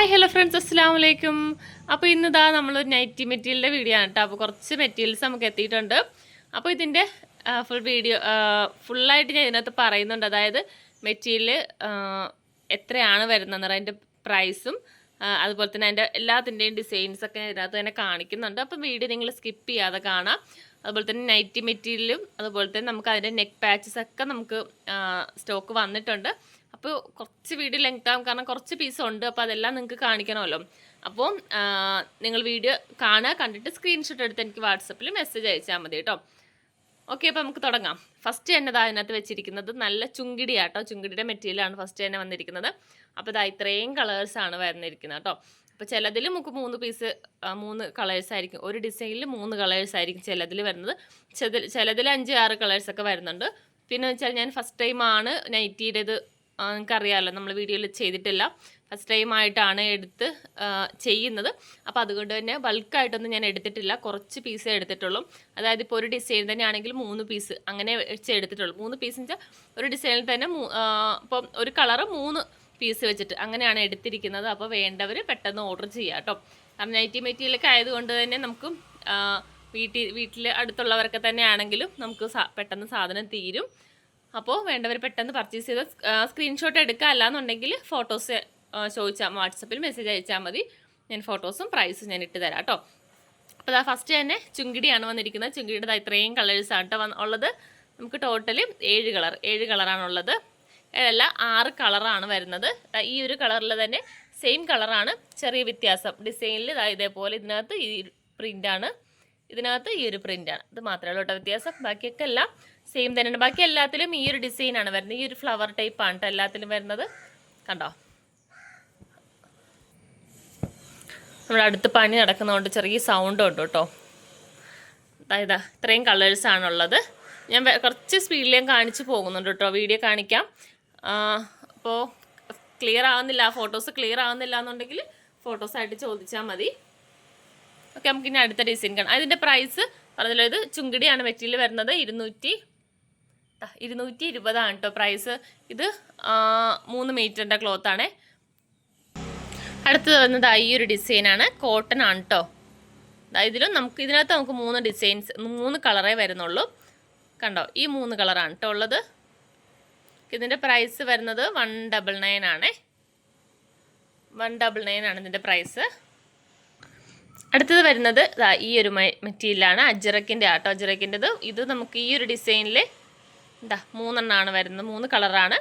Hi hello friends അസ്സാം വലൈക്കും അപ്പോൾ ഇന്നിതാ നമ്മളൊരു നൈറ്റി മെറ്റീരിയലിന്റെ വീഡിയോ ആണ് കേട്ടോ അപ്പോൾ കുറച്ച് മെറ്റീരിയൽസ് നമുക്ക് എത്തിയിട്ടുണ്ട്. അപ്പോൾ ഇതിന്റെ ഫുൾ വീഡിയോ ഫുള്ളായിട്ട് ഞാൻ ഇതിനകത്ത് പറയുന്നുണ്ട്. അതായത് മെറ്റീരിയൽ എത്രയാണ് വരുന്നത് അതിന്റെ പ്രൈസും അതുപോലെ തന്നെ അതിന്റെ എല്ലാത്തിന്റെയും ഡിസൈൻസ് ഒക്കെ ഇതിനകത്ത് തന്നെ കാണിക്കുന്നുണ്ട്. അപ്പോൾ വീഡിയോ നിങ്ങൾ സ്കിപ്പ് ചെയ്യാതെ കാണാം. അതുപോലെ തന്നെ നൈറ്റി മെറ്റീരിയലും അതുപോലെ തന്നെ നമുക്ക് അതിന്റെ നെക്ക് പാച്ചസ് ഒക്കെ നമുക്ക് സ്റ്റോക്ക് വന്നിട്ടുണ്ട്. അപ്പോൾ കുറച്ച് വീഡിയോ ലെങ്ത് ആകും കാരണം കുറച്ച് പീസ് ഉണ്ട്. അപ്പോൾ അതെല്ലാം നിങ്ങൾക്ക് കാണിക്കണമല്ലോ. അപ്പോൾ നിങ്ങൾ വീഡിയോ കാണുക കണ്ടിട്ട് സ്ക്രീൻഷോട്ട് എടുത്ത് എനിക്ക് വാട്സപ്പിൽ മെസ്സേജ് അയച്ചാൽ മതി കേട്ടോ. ഓക്കെ അപ്പോൾ നമുക്ക് തുടങ്ങാം. ഫസ്റ്റ് തന്നെ ഇതാ അതിനകത്ത് വെച്ചിരിക്കുന്നത് നല്ല ചുങ്കിടിയാട്ടോ. ചുങ്കിടിയുടെ മെറ്റീരിയലാണ് ഫസ്റ്റ് തന്നെ വന്നിരിക്കുന്നത്. അപ്പോൾ ഇതാ ഇത്രയും കളേഴ്സാണ് വരുന്നിരിക്കുന്നത് കേട്ടോ. അപ്പോൾ ചിലതിൽ നമുക്ക് മൂന്ന് പീസ് മൂന്ന് കളേഴ്സ് ആയിരിക്കും. ഒരു ഡിസൈനിൽ മൂന്ന് കളേഴ്സ് ആയിരിക്കും ചിലതിൽ വരുന്നത്. ചിലതിൽ ചിലതിൽ അഞ്ച് ആറ് കളേഴ്സൊക്കെ വരുന്നുണ്ട്. പിന്നെ വെച്ചാൽ ഞാൻ ഫസ്റ്റ് ടൈമാണ് നൈറ്റിയുടേത് നിങ്ങൾക്കറിയാമല്ലോ നമ്മൾ വീഡിയോയിൽ ചെയ്തിട്ടില്ല. ഫസ്റ്റ് ടൈം ആയിട്ടാണ് എടുത്ത് ചെയ്യുന്നത്. അപ്പോൾ അതുകൊണ്ട് തന്നെ ബൾക്കായിട്ടൊന്നും ഞാൻ എടുത്തിട്ടില്ല. കുറച്ച് പീസേ എടുത്തിട്ടുള്ളൂ. അതായത് ഇപ്പോൾ ഒരു ഡിസൈൻ തന്നെ ആണെങ്കിൽ മൂന്ന് പീസ് അങ്ങനെ വെച്ച് എടുത്തിട്ടുള്ളൂ. മൂന്ന് പീസ് വെച്ചാൽ ഒരു ഡിസൈനിൽ തന്നെ ഇപ്പം ഒരു കളറ് മൂന്ന് പീസ് വെച്ചിട്ട് അങ്ങനെയാണ് എടുത്തിരിക്കുന്നത്. അപ്പോൾ വേണ്ടവർ പെട്ടെന്ന് ഓർഡർ ചെയ്യാം കേട്ടോ കാരണം നൈറ്റി മെറ്റീരിയലൊക്കെ ആയതുകൊണ്ട് തന്നെ നമുക്ക് വീട്ടിൽ വീട്ടിൽ അടുത്തുള്ളവരൊക്കെ തന്നെ ആണെങ്കിലും നമുക്ക് പെട്ടെന്ന് സാധനം തീരും. അപ്പോൾ വേണ്ടവർ പെട്ടെന്ന് പർച്ചേസ് ചെയ്ത് സ്ക്രീൻഷോട്ട് എടുക്കുക അല്ലാന്നുണ്ടെങ്കിൽ ഫോട്ടോസ് ചോദിച്ചാൽ വാട്സപ്പിൽ മെസ്സേജ് അയച്ചാൽ മതി. ഞാൻ ഫോട്ടോസും പ്രൈസും ഞാൻ ഇട്ട് തരാം കേട്ടോ അപ്പോൾ അതാ ഫസ്റ്റ് തന്നെ ചുങ്കിടിയാണ് വന്നിരിക്കുന്നത്. ചുങ്കിടിയുടെ ഇത്രയും കളേഴ്സാണ് കേട്ടോ ഉള്ളത്. നമുക്ക് ടോട്ടലി ഏഴ് കളർ ഏഴ് കളറാണുള്ളത് അല്ല ആറ് കളറാണ് വരുന്നത്. ഈ ഒരു കളറിൽ തന്നെ സെയിം കളറാണ് ചെറിയ വ്യത്യാസം. ഡിസൈനിൽ ഇതേപോലെ ഇതിനകത്ത് ഈ പ്രിന്റാണ് ഇതിനകത്ത് ഈ ഒരു പ്രിന്റാണ് ഇത് മാത്രമേ ഉള്ളൂ കേട്ടോ വ്യത്യാസം. ബാക്കിയൊക്കെ എല്ലാം സെയിം തന്നെയാണ്. ബാക്കി എല്ലാത്തിലും ഈ ഒരു ഡിസൈനാണ് വരുന്നത്. ഈ ഒരു ഫ്ലവർ ടൈപ്പാണ് കേട്ടോ എല്ലാത്തിലും വരുന്നത്. കണ്ടോ? നമ്മുടെ അടുത്ത് പണി നടക്കുന്നതുകൊണ്ട് ചെറിയ സൗണ്ട് ഉണ്ട് കേട്ടോ അതായത് ഇത്രയും കളേഴ്സാണുള്ളത് ഞാൻ കുറച്ച് സ്പീഡിൽ കാണിച്ചു പോകുന്നുണ്ട് കേട്ടോ വീഡിയോ കാണിക്കാം. അപ്പോൾ ക്ലിയർ ആവുന്നില്ല. ഫോട്ടോസ് ക്ലിയർ ആവുന്നില്ല എന്നുണ്ടെങ്കിൽ ഫോട്ടോസായിട്ട് ചോദിച്ചാൽ മതി. ഓക്കെ നമുക്കിനി അടുത്ത ഡിസൈൻ കാണാം. അതിന്റെ പ്രൈസ് പറഞ്ഞല്ലോ ഇത് ചുങ്കിടിയാണ് മെറ്റീരിയൽ വരുന്നത് ഇരുന്നൂറ്റി ഇരുന്നൂറ്റി ഇരുപതാണ് കേട്ടോ പ്രൈസ് ഇത് മൂന്ന് മീറ്ററിന്റെ ക്ലോത്താണേ അടുത്തത് വന്നത് ഈ ഒരു ഡിസൈനാണ് കോട്ടൺ ആണ് കേട്ടോ ഇതിലും നമുക്ക് ഇതിനകത്ത് നമുക്ക് മൂന്ന് ഡിസൈൻസ് മൂന്ന് കളറേ വരുന്നുള്ളൂ. കണ്ടോ? ഈ മൂന്ന് കളറാണ് കേട്ടോ ഉള്ളത്. ഇതിന്റെ പ്രൈസ് വരുന്നത് വൺ ഡബിൾ നയൻ ആണേ. വൺ ഡബിൾ നയൻ ആണ് ഇതിന്റെ പ്രൈസ് അടുത്തത് വരുന്നത് ഈ ഒരു മെറ്റീരിയലാണ് അജറക്കിന്റെ ആട്ടോ അജറക്കിന്റെത് ഇത് നമുക്ക് ഈ ഒരു ഡിസൈനിൽ എന്താ മൂന്നെണ്ണമാണ് വരുന്നത്. മൂന്ന് കളറാണ്.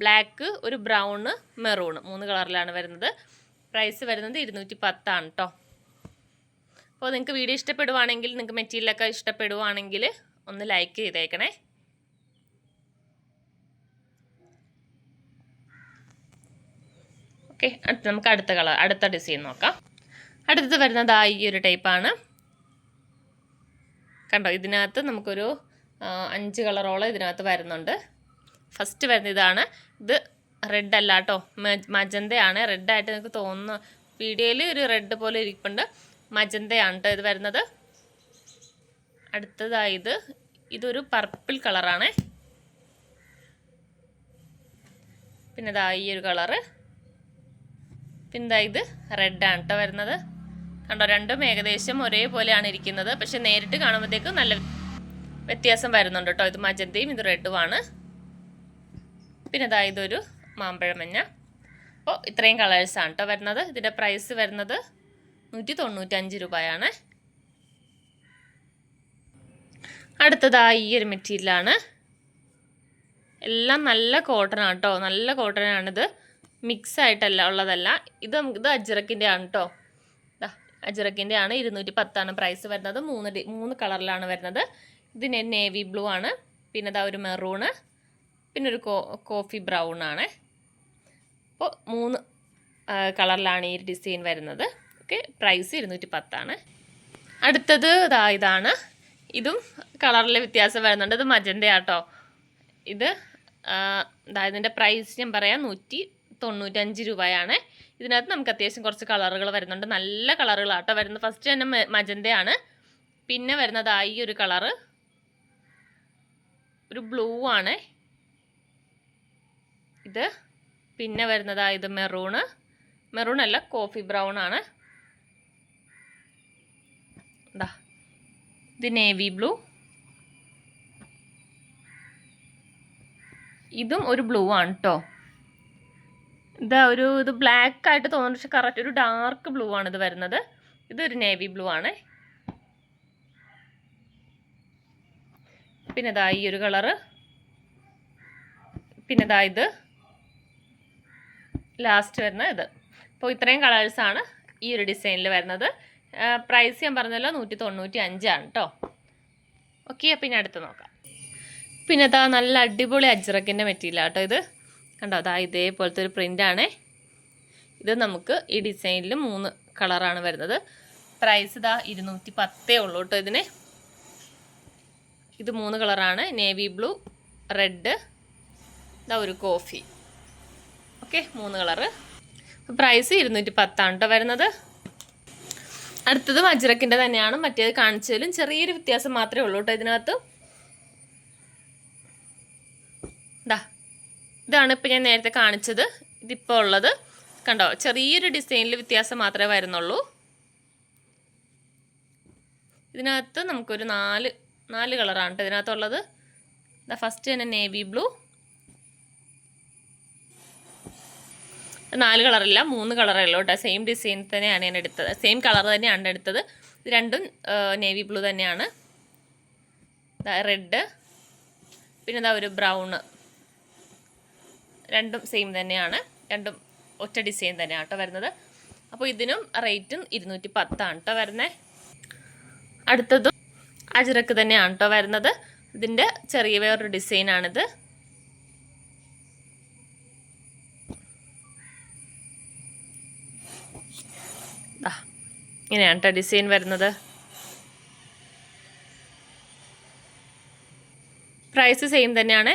ബ്ലാക്ക് ഒരു ബ്രൗണ് മെറൂണ് മൂന്ന് കളറിലാണ് വരുന്നത്. പ്രൈസ് വരുന്നത് ഇരുന്നൂറ്റി പത്താണ് കേട്ടോ അപ്പോൾ നിങ്ങൾക്ക് വീഡിയോ ഇഷ്ടപ്പെടുവാണെങ്കിൽ നിങ്ങൾക്ക് മെറ്റീരിയലൊക്കെ ഇഷ്ടപ്പെടുവാണെങ്കിൽ ഒന്ന് ലൈക്ക് ചെയ്തേക്കണേ. ഓക്കെ നമുക്ക് അടുത്ത കളർ അടുത്ത ഡിസൈൻ നോക്കാം. അടുത്തത് വരുന്നത് ആ ഈ ഒരു ടൈപ്പാണ് കണ്ടോ ഇതിനകത്ത് നമുക്കൊരു അഞ്ച് കളറോളം ഇതിനകത്ത് വരുന്നുണ്ട്. ഫസ്റ്റ് വരുന്ന ഇതാണ്. ഇത് റെഡ് അല്ല കേട്ടോ മജന്തയാണ്. റെഡായിട്ട് നിങ്ങൾക്ക് തോന്നുന്നു വീഡിയോയിൽ ഒരു റെഡ് പോലെ ഇരിപ്പുണ്ട്. മജന്തയാണ് കേട്ടോ ഇത് വരുന്നത്. അടുത്തതായത് ഇതൊരു പർപ്പിൾ കളറാണ്. പിന്നെ ഇതാ ഈ ഒരു കളറ്. പിന്നെ ദാ ഇത് റെഡാണ് കേട്ടോ വരുന്നത്. കണ്ടോ? രണ്ടും ഏകദേശം ഒരേപോലെയാണ് ഇരിക്കുന്നത്. പക്ഷെ നേരിട്ട് കാണുമ്പോഴത്തേക്കും നല്ല വ്യത്യാസം വരുന്നുണ്ട് കേട്ടോ. ഇത് മജന്തയും ഇത് റെഡുമാണ് പിന്നെ ഇതാ ഇതൊരു മാമ്പഴമഞ്ഞ അപ്പോൾ ഇത്രയും കളേഴ്സാണ് കേട്ടോ വരുന്നത്. ഇതിന്റെ പ്രൈസ് വരുന്നത് നൂറ്റി തൊണ്ണൂറ്റഞ്ച് രൂപയാണ് അടുത്തതായി ഈ ഒരു മെറ്റീരിയലാണ് എല്ലാം നല്ല കോട്ടൺ ആണ് കേട്ടോ. നല്ല കോട്ടൺ ആണിത്. മിക്സ് ആയിട്ടല്ല ഉള്ളതല്ല. ഇത് ഇത് അജ്രക്കിന്റെ ആണ് കേട്ടോ. അജ്രക്കിന്റെ ആണ്. ഇരുന്നൂറ്റി പത്താണ് പ്രൈസ് വരുന്നത്. മൂന്ന് മൂന്ന് കളറിലാണ് വരുന്നത്. ഇതിന് നേവി ബ്ലൂ ആണ്. പിന്നെ ഇതാ ഒരു മെറൂണ് പിന്നെ ഒരു കോഫി ബ്രൗൺ ആണ്. അപ്പോൾ മൂന്ന് കളറിലാണ് ഈ ഡിസൈൻ വരുന്നത്. ഓക്കെ പ്രൈസ് ഇരുന്നൂറ്റി പത്താണ് അടുത്തത് ഇതാ ഇതാണ്. ഇതും കളറിൽ വ്യത്യാസം വരുന്നുണ്ട്. ഇത് മജന്റെ ആട്ടോ. ഇത് അതായത് ഇതിന്റെ പ്രൈസ് ഞാൻ പറയാം നൂറ്റി തൊണ്ണൂറ്റഞ്ച് രൂപയാണ്. ഇതിനകത്ത് നമുക്ക് അത്യാവശ്യം കുറച്ച് കളറുകൾ വരുന്നുണ്ട്. നല്ല കളറുകളാട്ടോ വരുന്നത്. ഫസ്റ്റ് തന്നെ മജന്തയാണ് പിന്നെ വരുന്നത് ആ ഈ ഒരു കളറ് ഒരു ബ്ലൂ ആണ്. ഇത് പിന്നെ വരുന്നത് ഇത് മെറൂണ് മെറൂൺ അല്ല കോഫി ബ്രൗൺ ആണ്. എന്താ ഇത് നേവി ബ്ലൂ ഇതും ഒരു ബ്ലൂ ആണ് കേട്ടോ ഇതാ ഒരു ഇത് ബ്ലാക്ക് ആയിട്ട് തോന്നുന്നു പക്ഷെ കറക്റ്റ് ഒരു ഡാർക്ക് ബ്ലൂ ആണ് ഇത് വരുന്നത്. ഇതൊരു നേവി ബ്ലൂ ആണ്. പിന്നെ ഇതാ ഈ ഒരു കളറ്. പിന്നെ ഇതാ ഇത്. ലാസ്റ്റ് വരുന്ന ഇത്. അപ്പോൾ ഇത്രയും കളേഴ്സാണ് ഈ ഒരു ഡിസൈനിൽ വരുന്നത്. പ്രൈസ് ഞാൻ പറഞ്ഞല്ലോ നൂറ്റി തൊണ്ണൂറ്റി അഞ്ചാണ് കേട്ടോ ഓക്കെ അപ്പം ഇനി അടുത്ത് നോക്കാം. പിന്നെ ഇതാ നല്ല അടിപൊളി അജ്രക്കിന്റെ മെറ്റീരിയൽ കേട്ടോ ഇത്. കണ്ടോ അതാ ഇതേപോലത്തെ ഒരു പ്രിന്റാണേ ഇത് നമുക്ക് ഈ ഡിസൈനിൽ മൂന്ന് കളറാണ് വരുന്നത്. പ്രൈസ് ഇതാ ഇരുന്നൂറ്റി പത്തേ ഉള്ളൂ കേട്ടോ ഇതിന്. ഇത് മൂന്ന് കളറാണ്. നേവി ബ്ലൂ റെഡ് ഇതാ ഒരു കോഫി ഓക്കെ മൂന്ന് കളറ്. പ്രൈസ് ഇരുന്നൂറ്റി പത്താണ് കേട്ടോ വരുന്നത്. അടുത്തത് വജ്രക്കിന്റെ തന്നെയാണ്. മറ്റേത് കാണിച്ചാലും ചെറിയൊരു വ്യത്യാസം മാത്രമേ ഉള്ളൂ കേട്ടോ ഇതിനകത്ത്. ഇതാ ഇതാണ് ഇപ്പം ഞാൻ നേരത്തെ കാണിച്ചത്. ഇതിപ്പോൾ ഉള്ളത്. കണ്ടോ ചെറിയൊരു ഡിസൈനിൽ വ്യത്യാസം മാത്രമേ വരുന്നുള്ളൂ. ഇതിനകത്ത് നമുക്കൊരു നാല് നാല് കളറാണ് കേട്ടോ ഇതിനകത്തുള്ളത്. ദ ഫസ്റ്റ് തന്നെ നേവി ബ്ലൂ നാല് കളറില്ല മൂന്ന് കളറേ ഉള്ളൂ കേട്ടോ. സെയിം ഡിസൈൻ തന്നെയാണ് ഞാൻ എടുത്തത്. സെയിം കളർ തന്നെയാണ് എടുത്തത്. ഇത് രണ്ടും നേവി ബ്ലൂ തന്നെയാണ്. റെഡ് പിന്നെ ഇതാ ഒരു ബ്രൗണ് രണ്ടും സെയിം തന്നെയാണ്. രണ്ടും ഒറ്റ ഡിസൈൻ തന്നെയാണ് കേട്ടോ വരുന്നത്. അപ്പോൾ ഇതിനും റേറ്റും ഇരുന്നൂറ്റി പത്താണ് കേട്ടോ വരുന്നത് അടുത്തതും അജിറക്ക് തന്നെയാണ് കേട്ടോ വരുന്നത്. ഇതിന്റെ ചെറിയ വേറൊരു ഡിസൈനാണിത്. ഇങ്ങനെയാണ് കേട്ടോ ഡിസൈൻ വരുന്നത്. പ്രൈസ് സെയിം തന്നെയാണ്.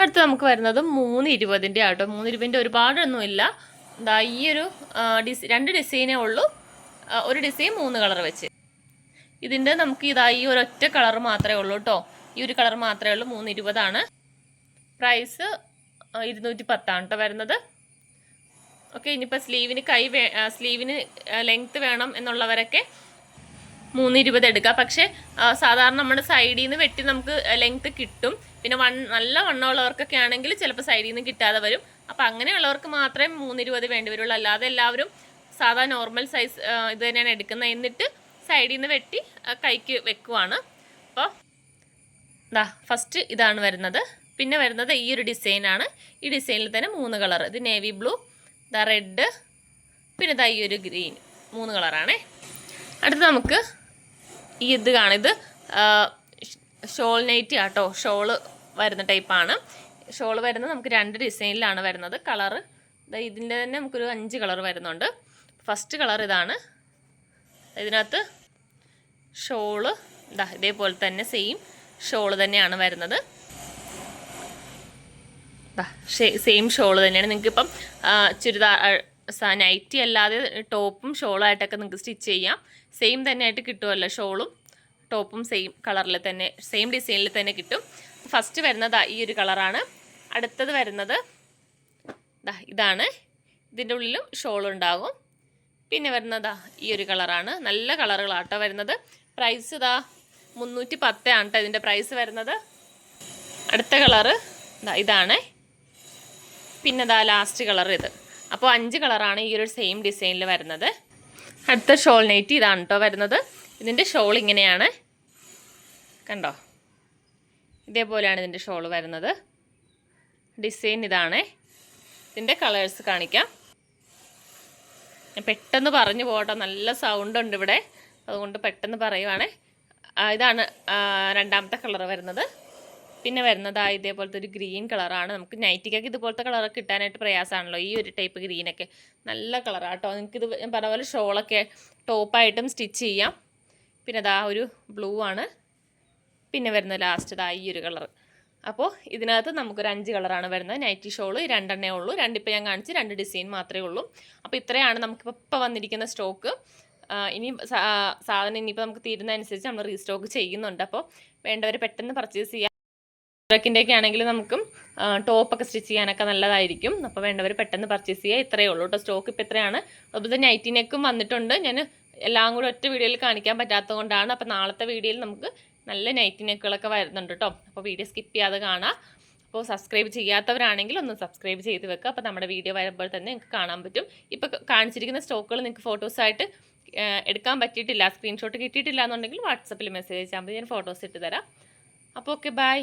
അടുത്ത് നമുക്ക് വരുന്നത് മൂന്ന് ഇരുപതിന്റെ ആട്ടോ. മൂന്ന് ഇരുപതിന്റെ ഒരുപാടൊന്നുമില്ല. എന്താ ഈ ഒരു ഡിസ് രണ്ട് ഡിസൈനേ ഉള്ളൂ. ഒരു ഡിസൈൻ മൂന്ന് കളർ വെച്ച്. ഇതിന്റെ നമുക്ക് ഇതായി ഈ ഒരൊറ്റ കളർ മാത്രമേ ഉള്ളൂ കേട്ടോ ഈ ഒരു കളർ മാത്രമേ ഉള്ളൂ. മൂന്ന് ഇരുപതാണ് പ്രൈസ് ഇരുന്നൂറ്റി പത്താണ് കേട്ടോ വരുന്നത്. ഓക്കെ ഇനിയിപ്പോൾ സ്ലീവിന് കൈ വേ സ്ലീവിന് ലെങ്ത്ത് വേണം എന്നുള്ളവരൊക്കെ മൂന്ന് ഇരുപത് എടുക്കുക. പക്ഷേ സാധാരണ നമ്മുടെ സൈഡിൽ നിന്ന് വെട്ടി നമുക്ക് ലെങ്ത്ത് കിട്ടും. പിന്നെ വൺ നല്ല വണ്ണമുള്ളവർക്കൊക്കെ ആണെങ്കിൽ ചിലപ്പോൾ സൈഡിൽ നിന്ന് കിട്ടാതെ വരും. അപ്പോൾ അങ്ങനെയുള്ളവർക്ക് മാത്രമേ മൂന്ന് ഇരുപത് വേണ്ടി വരുള്ളൂ. അല്ലാതെ എല്ലാവരും സാധാ നോർമൽ സൈസ് ഇത് തന്നെയാണ് എടുക്കുന്നത്. എന്നിട്ട് സൈഡിൽ നിന്ന് വെട്ടി കൈക്ക് വെക്കുവാണ്. അപ്പോൾ ദാ ഫസ്റ്റ് ഇതാണ് വരുന്നത്. പിന്നെ വരുന്നത് ഈ ഒരു ഡിസൈനാണ് ഈ ഡിസൈനിൽ തന്നെ മൂന്ന് കളർ ഇത് നേവി ബ്ലൂ ദ റെഡ് പിന്നെ ദാ ഈ ഒരു ഗ്രീൻ മൂന്ന് കളറാണേ അടുത്ത് നമുക്ക് ഈ ഇത് കാണും. ഇത് ഷോൾ നൈറ്റ് ആട്ടോ. ഷോൾ വരുന്ന ടൈപ്പാണ് ഷോൾ വരുന്നത് നമുക്ക് രണ്ട് ഡിസൈനിലാണ് വരുന്നത്. കളറ് ഇതിന്റെ തന്നെ നമുക്കൊരു അഞ്ച് കളർ വരുന്നുണ്ട്. ഫസ്റ്റ് കളർ ഇതാണ്. ഇതിനകത്ത് ഷോൾ ഇതാ ഇതേപോലെ തന്നെ സെയിം ഷോൾ തന്നെയാണ് വരുന്നത്. സെയിം ഷോൾ തന്നെയാണ്. നിങ്ങൾക്ക് ഇപ്പം ചുരിദാർ നൈറ്റി അല്ലാതെ ടോപ്പും ഷോളായിട്ടൊക്കെ നിങ്ങൾക്ക് സ്റ്റിച്ച് ചെയ്യാം. സെയിം തന്നെ ആയിട്ട് കിട്ടുമല്ലോ ഷോളും ടോപ്പും സെയിം കളറിൽ തന്നെ സെയിം ഡിസൈനിൽ തന്നെ കിട്ടും. ഫസ്റ്റ് വരുന്നത് ഈ ഒരു കളറാണ്. അടുത്തത് വരുന്നത് ഇതാണ്. ഇതിന്റെ ഉള്ളിലും ഷോൾ ഉണ്ടാകും പിന്നെ വരുന്നതാ ഈ ഒരു കളറാണ്. നല്ല കളറുകളാട്ടോ വരുന്നത്. പ്രൈസ് ഇതാ മുന്നൂറ്റി പത്താണ് കേട്ടോ ഇതിന്റെ പ്രൈസ് വരുന്നത്. അടുത്ത കളറ് ഇതാണ്. പിന്നെ ഇതാ ലാസ്റ്റ് കളർ ഇത്. അപ്പോൾ അഞ്ച് കളറാണ് ഈ ഒരു സെയിം ഡിസൈനിൽ വരുന്നത്. അടുത്ത ഷോൾ നൈറ്റ് ഇതാണ് കേട്ടോ വരുന്നത്. ഇതിന്റെ ഷോൾ ഇങ്ങനെയാണ്. കണ്ടോ? ഇതേപോലെയാണ് ഇതിന്റെ ഷോൾ വരുന്നത്. ഡിസൈൻ ഇതാണ്. ഇതിന്റെ കളേഴ്സ് കാണിക്കാം. ഞാൻ പെട്ടെന്ന് പറഞ്ഞു പോകട്ടെ. നല്ല സൗണ്ട് ഉണ്ട് ഇവിടെ. അതുകൊണ്ട് പെട്ടെന്ന് പറയുവാണേ. ഇതാണ് രണ്ടാമത്തെ കളർ വരുന്നത്. പിന്നെ വരുന്നത് ആ ഇതേപോലത്തെ ഒരു ഗ്രീൻ കളറാണ് നമുക്ക് നൈറ്റിക്കൊക്കെ ഇതുപോലത്തെ കളറൊക്കെ കിട്ടാനായിട്ട് പ്രയാസമാണല്ലോ ഈ ഒരു ടൈപ്പ് ഗ്രീനൊക്കെ നല്ല കളറാണ് കേട്ടോ നിങ്ങൾക്ക് ഇത് ഞാൻ പറഞ്ഞ പോലെ ഷോളൊക്കെ ടോപ്പായിട്ടും സ്റ്റിച്ച് ചെയ്യാം. പിന്നെ അതാ ഒരു ബ്ലൂ ആണ്. പിന്നെ വരുന്ന ലാസ്റ്റ് ഇതാ ഈ ഒരു കളർ അപ്പോൾ ഇതിനകത്ത് നമുക്കൊരു അഞ്ച് കളറാണ് വരുന്നത്. നൈറ്റി ഷോൾ രണ്ടെണ്ണേ ഉള്ളൂ. രണ്ടിപ്പോൾ ഞാൻ കാണിച്ച് രണ്ട് ഡിസൈൻ മാത്രമേ ഉള്ളൂ. അപ്പോൾ ഇത്രയാണ് നമുക്കിപ്പോൾ ഇപ്പോൾ വന്നിരിക്കുന്ന സ്റ്റോക്ക്. ഇനി സാധനം ഇനിയിപ്പോൾ നമുക്ക് തീരുന്നതനുസരിച്ച് നമ്മൾ റീസ്റ്റോക്ക് ചെയ്യുന്നുണ്ട്. അപ്പോൾ വേണ്ടവർ പെട്ടെന്ന് പർച്ചേസ് ചെയ്യാം. ഒക്കെ ആണെങ്കിൽ നമുക്കും ടോപ്പൊക്കെ സ്റ്റിച്ച് ചെയ്യാനൊക്കെ നല്ലതായിരിക്കും. അപ്പോൾ വേണ്ടവർ പെട്ടെന്ന് പർച്ചേസ് ചെയ്യുക ഇത്രയേ ഉള്ളൂ കേട്ടോ. സ്റ്റോക്ക് ഇപ്പോൾ ഇത്രയാണ്. അതുപോലെ നൈറ്റി നൈറ്റിനേക്കും വന്നിട്ടുണ്ട്. ഞാൻ എല്ലാം കൂടി ഒറ്റ വീഡിയോയിൽ കാണിക്കാൻ പറ്റാത്തത് കൊണ്ടാണ് അപ്പോൾ നാളത്തെ വീഡിയോയിൽ നമുക്ക് നല്ല നൈറ്റ് നെക്കുകളൊക്കെ വരുന്നുണ്ട് കേട്ടോ അപ്പോൾ വീഡിയോ സ്കിപ്പ് ചെയ്യാതെ കാണാം. അപ്പോൾ സബ്സ്ക്രൈബ് ചെയ്യാത്തവരാണെങ്കിൽ ഒന്ന് സബ്സ്ക്രൈബ് ചെയ്ത് വെക്കുക അപ്പോൾ നമ്മുടെ വീഡിയോ വരുമ്പോൾ തന്നെ നിങ്ങൾക്ക് കാണാൻ പറ്റും. ഇപ്പോൾ കാണിച്ചിരിക്കുന്ന സ്റ്റോക്കുകൾ നിങ്ങൾക്ക് ഫോട്ടോസായിട്ട് എടുക്കാൻ പറ്റിയിട്ടില്ല സ്ക്രീൻഷോട്ട് കിട്ടിയിട്ടില്ല എന്നുണ്ടെങ്കിൽ വാട്സപ്പിൽ മെസ്സേജ് അയച്ചാൽ മതി. ഞാൻ ഫോട്ടോസ് ഇട്ട് തരാം. അപ്പോൾ ഓക്കെ ബൈ